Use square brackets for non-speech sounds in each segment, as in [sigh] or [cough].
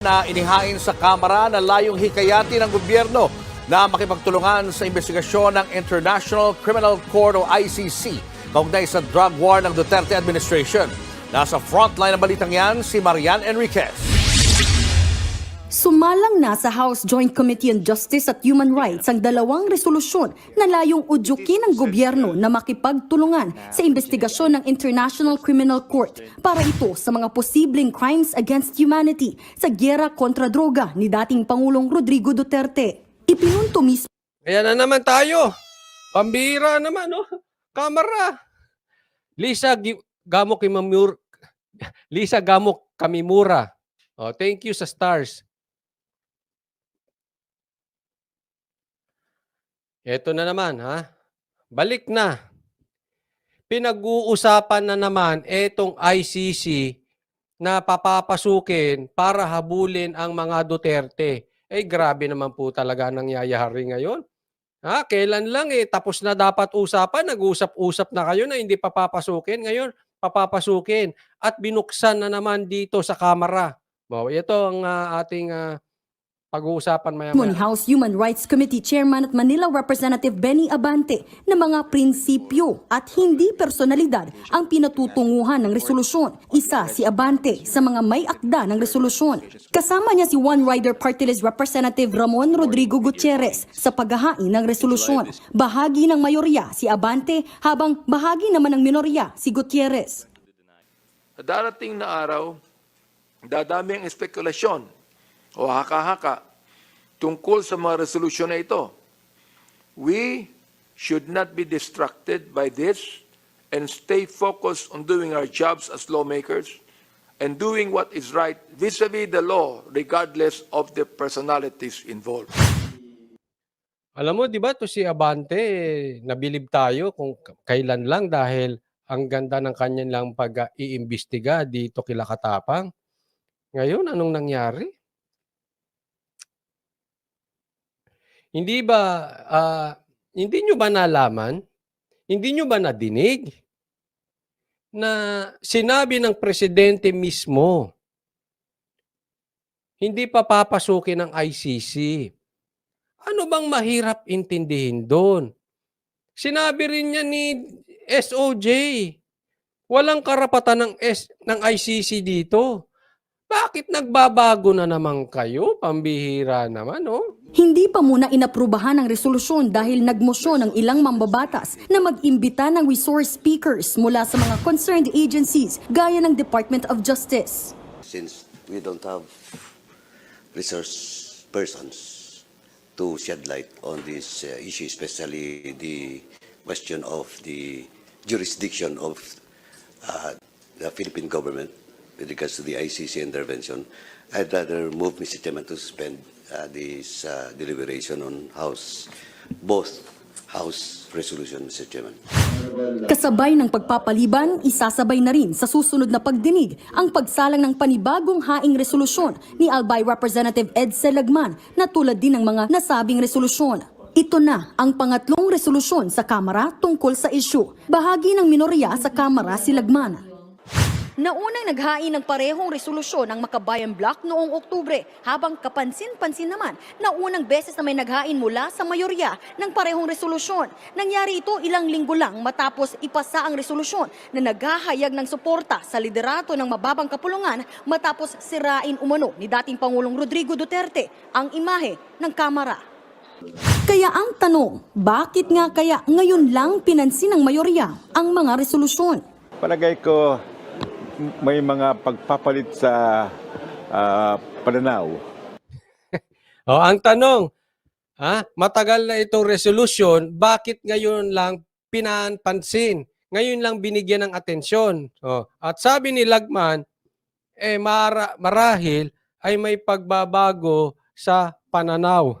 na inihain sa Kamara na layong hikayati ng gobyerno na makipagtulungan sa investigasyon ng International Criminal Court o ICC kaugnay sa drug war ng Duterte administration. Nasa frontline ng balitang yan si Marian Enriquez. Sumalang na sa House Joint Committee on Justice at Human Rights ang dalawang resolusyon na layong udyukin ng gobyerno na makipagtulungan sa investigasyon ng International Criminal Court para ito sa mga posibleng crimes against humanity sa gyera kontra droga ni dating Pangulong Rodrigo Duterte. Ipinunto mismo Ayan na naman tayo. Pambira naman, no? Kamera. Lisa Gi- Gamo Kimamur Lisa Gamo Kamimura. Oh, thank you sa stars. Ito na naman, ha? Balik na. Pinag-uusapan na naman etong ICC na papapasukin para habulin ang mga Duterte. Eh, grabe naman po talaga ang nangyayari ngayon. Ha, kailan lang eh, tapos na dapat usapan, nag-usap-usap na kayo na hindi papapasukin. Ngayon, papapasukin. At binuksan na naman dito sa kamera. Wow, ito ang ah, ating ah, pag-uusapan maya ni House Human Rights Committee Chairman at Manila Representative Benny Abante na mga prinsipyo at hindi personalidad ang pinatutunguhan ng resolusyon. Isa si Abante sa mga may akda ng resolusyon. Kasama niya si One Rider Party List Representative Ramon Rodrigo Gutierrez sa paghahain ng resolusyon. Bahagi ng mayorya si Abante habang bahagi naman ng minorya si Gutierrez. Sa darating na araw, dadami ang espekulasyon o haka-haka tungkol sa mga resolusyon na ito. We should not be distracted by this and stay focused on doing our jobs as lawmakers and doing what is right vis-a-vis the law regardless of the personalities involved. Alam mo, di ba, to si Abante, nabilib tayo kung kailan lang dahil ang ganda ng kanyang lang pag-iimbestiga dito kila Katapang. Ngayon, anong nangyari? Hindi ba, ah, hindi nyo ba nalaman? Hindi nyo ba nadinig? Na sinabi ng presidente mismo, hindi pa papasukin ng ICC. Ano bang mahirap intindihin doon? Sinabi rin niya ni SOJ, walang karapatan ng, S, ng ICC dito. Bakit nagbabago na naman kayo? Pambihira naman, oh. Hindi pa muna inaprubahan ang resolusyon dahil nagmosyon ng ilang mambabatas na mag-imbita ng resource speakers mula sa mga concerned agencies gaya ng Department of Justice. since we don't have resource persons to shed light on this uh, issue, especially the question of the jurisdiction of uh, the Philippine government with regards to the ICC intervention, I'd rather move, Mr. Chairman, to suspend uh, this uh, deliberation on House, both House resolution, Mr. Chairman. Kasabay ng pagpapaliban, isasabay na rin sa susunod na pagdinig ang pagsalang ng panibagong haing resolusyon ni Albay Representative Ed Selagman na tulad din ng mga nasabing resolusyon. Ito na ang pangatlong resolusyon sa Kamara tungkol sa isyu. Bahagi ng minorya sa Kamara si Lagman. Naunang naghain ng parehong resolusyon ng Makabayan Block noong Oktubre, habang kapansin-pansin naman na unang beses na may naghain mula sa mayorya ng parehong resolusyon. Nangyari ito ilang linggo lang matapos ipasa ang resolusyon na naghahayag ng suporta sa liderato ng mababang kapulungan matapos sirain umano ni dating Pangulong Rodrigo Duterte ang imahe ng Kamara. Kaya ang tanong, bakit nga kaya ngayon lang pinansin ng mayorya ang mga resolusyon? Palagay ko may mga pagpapalit sa ah, pananaw. [laughs] Oh, ang tanong, ha, matagal na itong resolution, bakit ngayon lang pinanpansin? Ngayon lang binigyan ng atensyon. Oh, at sabi ni Lagman, eh mara, marahil ay may pagbabago sa pananaw.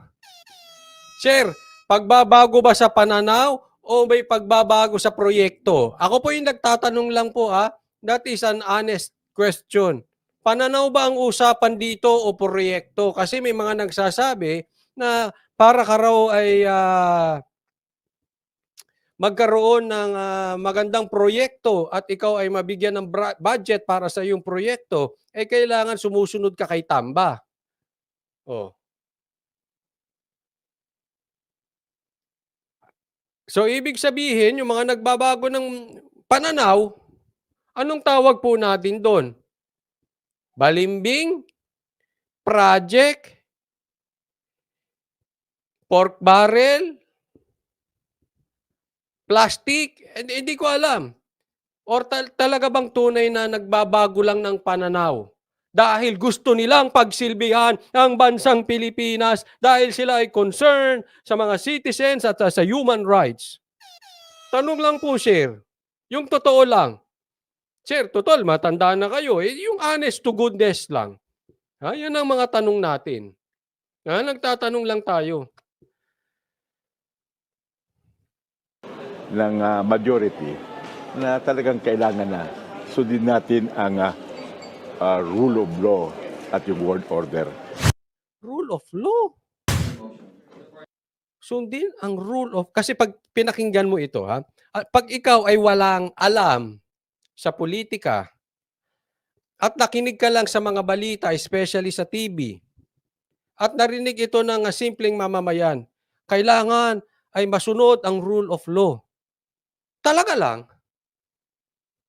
Sir, pagbabago ba sa pananaw o may pagbabago sa proyekto? Ako po yung nagtatanong lang po ha. That is an honest question. Pananaw ba ang usapan dito o proyekto? Kasi may mga nagsasabi na para ka raw ay ah, magkaroon ng ah, magandang proyekto at ikaw ay mabigyan ng budget para sa iyong proyekto, eh kailangan sumusunod ka kay Tamba. Oh. So, ibig sabihin, yung mga nagbabago ng pananaw, anong tawag po natin doon? Balimbing? Project? Pork barrel? Plastic? Hindi, hindi ko alam. Or tal- talaga bang tunay na nagbabago lang ng pananaw? Dahil gusto nilang pagsilbihan ang bansang Pilipinas dahil sila ay concerned sa mga citizens at sa human rights. Tanong lang po, sir. Yung totoo lang. Sir, total, matanda na kayo. Eh, yung honest to goodness lang. Ha, yan ang mga tanong natin. Ha, nagtatanong lang tayo. ng ah, majority na talagang kailangan na sundin natin ang ah, ah, rule of law at yung world order. Rule of law. Sundin ang rule of... Kasi pag pinakinggan mo ito, ha? Pag ikaw ay walang alam sa politika at nakinig ka lang sa mga balita, especially sa TV, at narinig ito ng ah, simpleng mamamayan, kailangan ay masunod ang rule of law. Talaga lang.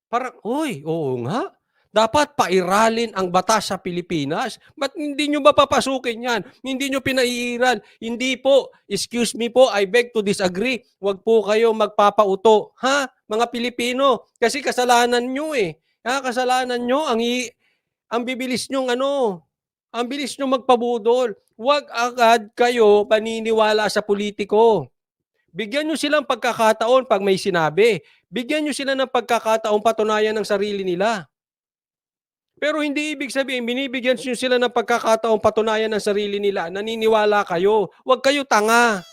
Parang, uy, oo nga. Dapat pairalin ang batas sa Pilipinas. Ba't hindi nyo ba papasukin yan? Hindi nyo pinaiiral. Hindi po. Excuse me po, I beg to disagree. Huwag po kayo magpapauto. Ha? Mga Pilipino. Kasi kasalanan nyo eh. Ha? Kasalanan nyo. Ang, i- ang bibilis nyo ano. Ang bilis nyo magpabudol. Huwag agad kayo paniniwala sa politiko. Bigyan nyo silang pagkakataon pag may sinabi. Bigyan nyo sila ng pagkakataon patunayan ng sarili nila. Pero hindi ibig sabihin, binibigyan nyo sila ng pagkakataon patunayan ng sarili nila. Naniniwala kayo. Huwag kayo tanga.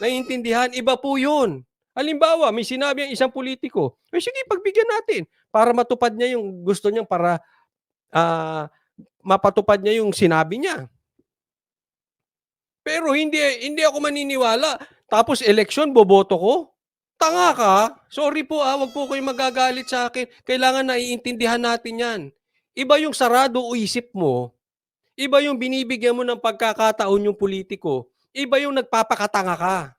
Naiintindihan, iba po yun. Halimbawa, may sinabi ang isang politiko, eh sige, pagbigyan natin para matupad niya yung gusto niyang para ah, mapatupad niya yung sinabi niya. Pero hindi hindi ako maniniwala. Tapos election, boboto ko? Tanga ka? Sorry po ah, wag po kayong magagalit sa akin. Kailangan naiintindihan natin yan. Iba yung sarado o isip mo. Iba yung binibigyan mo ng pagkakataon yung politiko. Iba yung nagpapakatanga ka.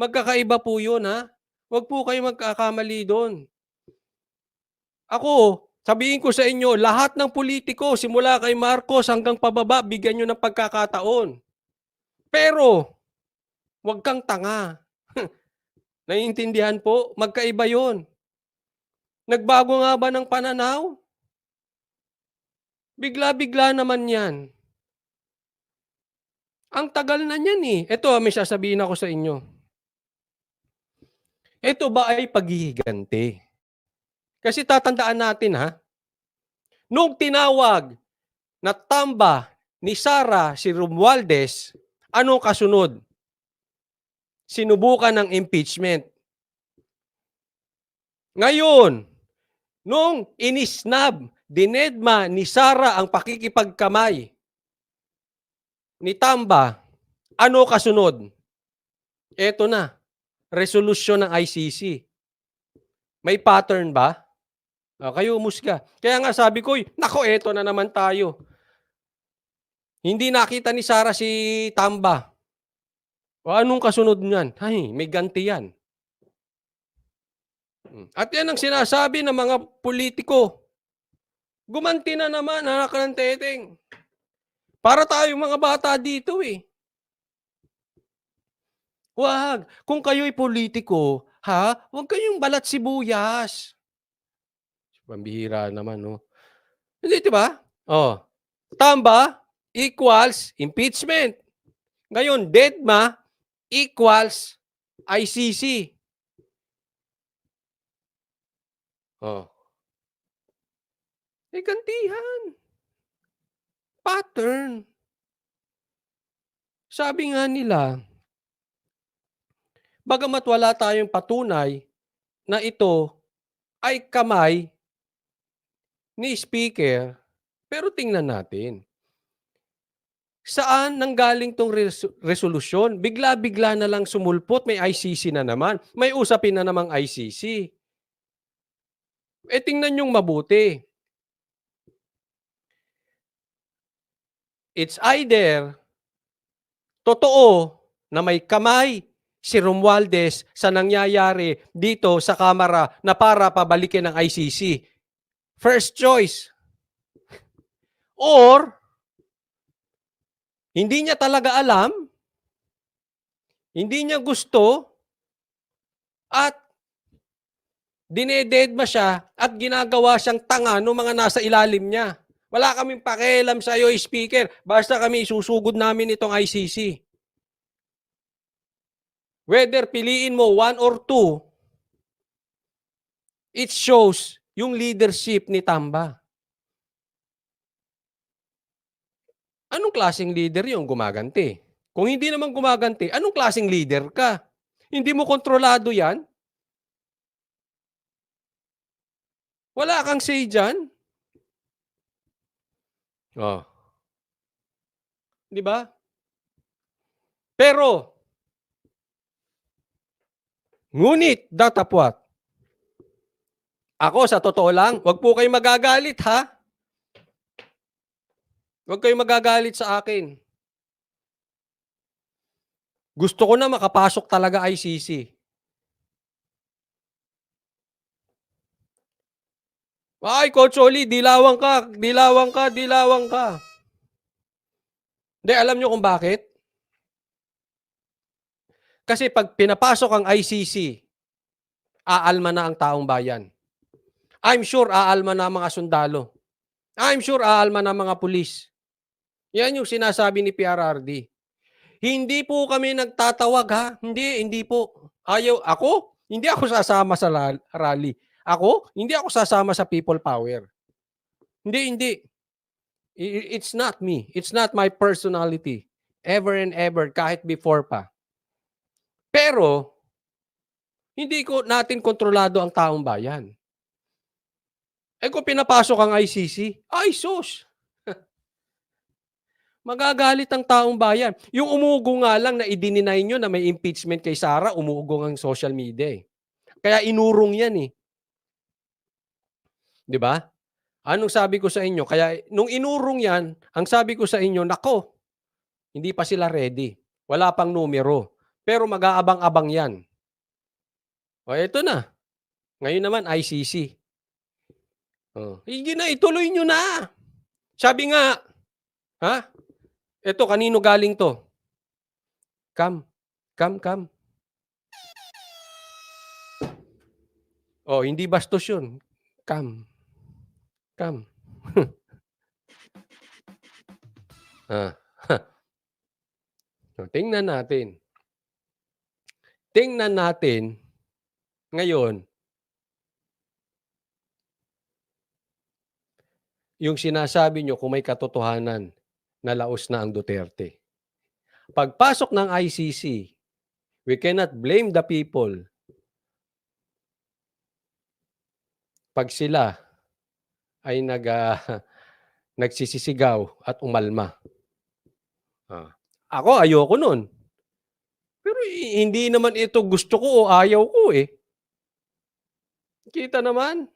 Magkakaiba po yun ha. Wag po kayo magkakamali doon. Ako, sabihin ko sa inyo, lahat ng politiko, simula kay Marcos hanggang pababa, bigyan nyo ng pagkakataon. Pero, wag kang tanga. [laughs] Naiintindihan po? Magkaiba yon. Nagbago nga ba ng pananaw? Bigla-bigla naman yan. Ang tagal na niyan eh. Ito, may sasabihin ako sa inyo. Ito ba ay paghihiganti? Kasi tatandaan natin ha, nung tinawag na tamba ni Sara si Romualdez, anong kasunod? Sinubukan ng impeachment. Ngayon, nung inisnab, dinedma ni Sara ang pakikipagkamay ni Tamba, ano kasunod? Eto na, resolusyon ng ICC. May pattern ba? Ah, kayo umusga. Kaya nga sabi ko, "Uy, nako, eto na naman tayo. Hindi nakita ni Sara si Tamba. O anong kasunod niyan? Ay, may ganti yan. Hmm. At yan ang sinasabi ng mga politiko. Gumanti na naman, anak ng teteng. Para tayo mga bata dito eh. Wag. Kung kayo'y politiko, ha? Huwag kayong balat sibuyas. Pambihira naman, no? Hindi, di ba? Oh. Tamba equals impeachment. Ngayon, deadma equals ICC. Oh. Eh, gantihan. Pattern. Sabi nga nila, bagamat wala tayong patunay na ito ay kamay ni speaker, pero tingnan natin. Saan nanggaling tong res- resolusyon? Bigla-bigla na lang sumulpot, may ICC na naman. May usapin na namang ICC. Eh tingnan yung mabuti. It's either totoo na may kamay si Romualdez sa nangyayari dito sa Kamara na para pabalikin ng ICC. First choice. Or, hindi niya talaga alam, hindi niya gusto, at dinededma siya at ginagawa siyang tanga ng mga nasa ilalim niya. Wala kaming pakialam sa iyo, speaker. Basta kami isusugod namin itong ICC. Whether piliin mo one or two, it shows yung leadership ni Tamba. Anong klaseng leader yung gumaganti? Kung hindi naman gumaganti, anong klaseng leader ka? Hindi mo kontrolado yan? Wala kang say dyan? Oh. Di ba? Pero, ngunit, datapwat, ako sa totoo lang, wag po kayo magagalit ha. Huwag kayong magagalit sa akin. Gusto ko na makapasok talaga ICC. Ay, Coach Oli, dilawang ka, dilawang ka, dilawang ka. Hindi, alam nyo kung bakit? Kasi pag pinapasok ang ICC, aalma na ang taong bayan. I'm sure aalma na ang mga sundalo. I'm sure aalma na ang mga pulis. Yan yung sinasabi ni PRRD. Hindi po kami nagtatawag ha. Hindi, hindi po. Ayaw, ako? Hindi ako sasama sa rally. Ako? Hindi ako sasama sa people power. Hindi, hindi. It's not me. It's not my personality. Ever and ever, kahit before pa. Pero, hindi ko natin kontrolado ang taong bayan. Eh kung pinapasok ang ICC, ay sus! [laughs] Magagalit ang taong bayan. Yung umugo nga lang na idininay nyo na may impeachment kay Sara, umuugong ang social media eh. Kaya inurong yan eh. 'Di ba? Anong sabi ko sa inyo? Kaya nung inurong yan, ang sabi ko sa inyo, nako, hindi pa sila ready. Wala pang numero. Pero mag-aabang-abang yan. O eto na. Ngayon naman, ICC. Oh. Hindi na, ituloy nyo na. Sabi nga, ha? Ito, kanino galing to? Come. Come, come. Oh, hindi bastos yun. Come. Come. [laughs] ah. [laughs] so, tingnan natin. Tingnan natin ngayon yung sinasabi nyo kung may katotohanan na laos na ang Duterte. Pagpasok ng ICC, we cannot blame the people pag sila ay nag, ah, [laughs] nagsisisigaw at umalma. Ah. Ako, ayoko nun. Pero hindi naman ito gusto ko o ayaw ko eh. Kita naman.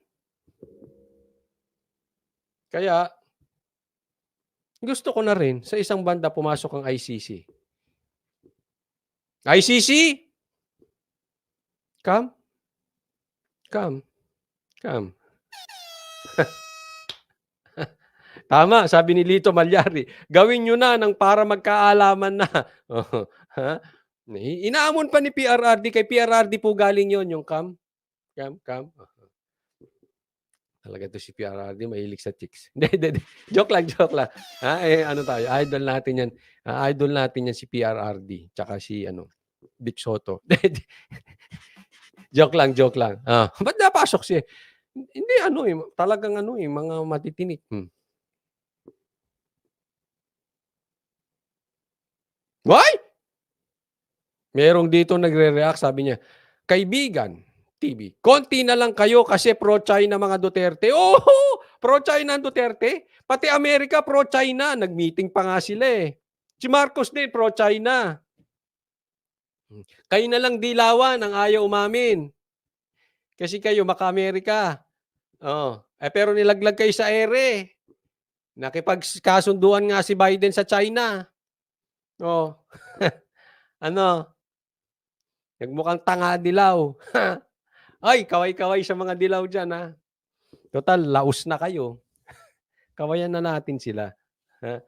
Kaya, gusto ko na rin sa isang banda pumasok ang ICC. ICC? Come. Come. Come. [laughs] Tama, sabi ni Lito Malyari, gawin nyo na ng para magkaalaman na. [laughs] Inaamon pa ni PRRD, kay PRRD po galing yon yung. Come, come. Oh. Talaga to si PRRD, mahilig sa chicks. [laughs] Joke lang, joke lang. Ha, eh, ano tayo, idol natin yan. Idol natin yan si PRRD, tsaka si, ano, Vic Soto. [laughs] joke lang, joke lang. Ah, ba't napasok siya? Hindi, ano eh, talagang ano eh, mga matitinik. Hmm. Why? Merong dito nagre-react, sabi niya, kaibigan, TV, konti na lang kayo kasi pro-China mga Duterte. Oh, pro-China ang Duterte. Pati Amerika pro-China. Nag-meeting pa nga sila eh. Si Marcos din pro-China. Kayo na lang dilawan ang ayaw umamin. Kasi kayo maka-Amerika. Oh. Eh, pero nilaglag kayo sa ere. Nakipagkasunduan nga si Biden sa China. Oh. [laughs] ano? Nagmukhang tanga dilaw. [laughs] Ay, kaway-kaway sa mga dilaw dyan, ha? Total, laos na kayo. [laughs] Kawayan na natin sila. Ha?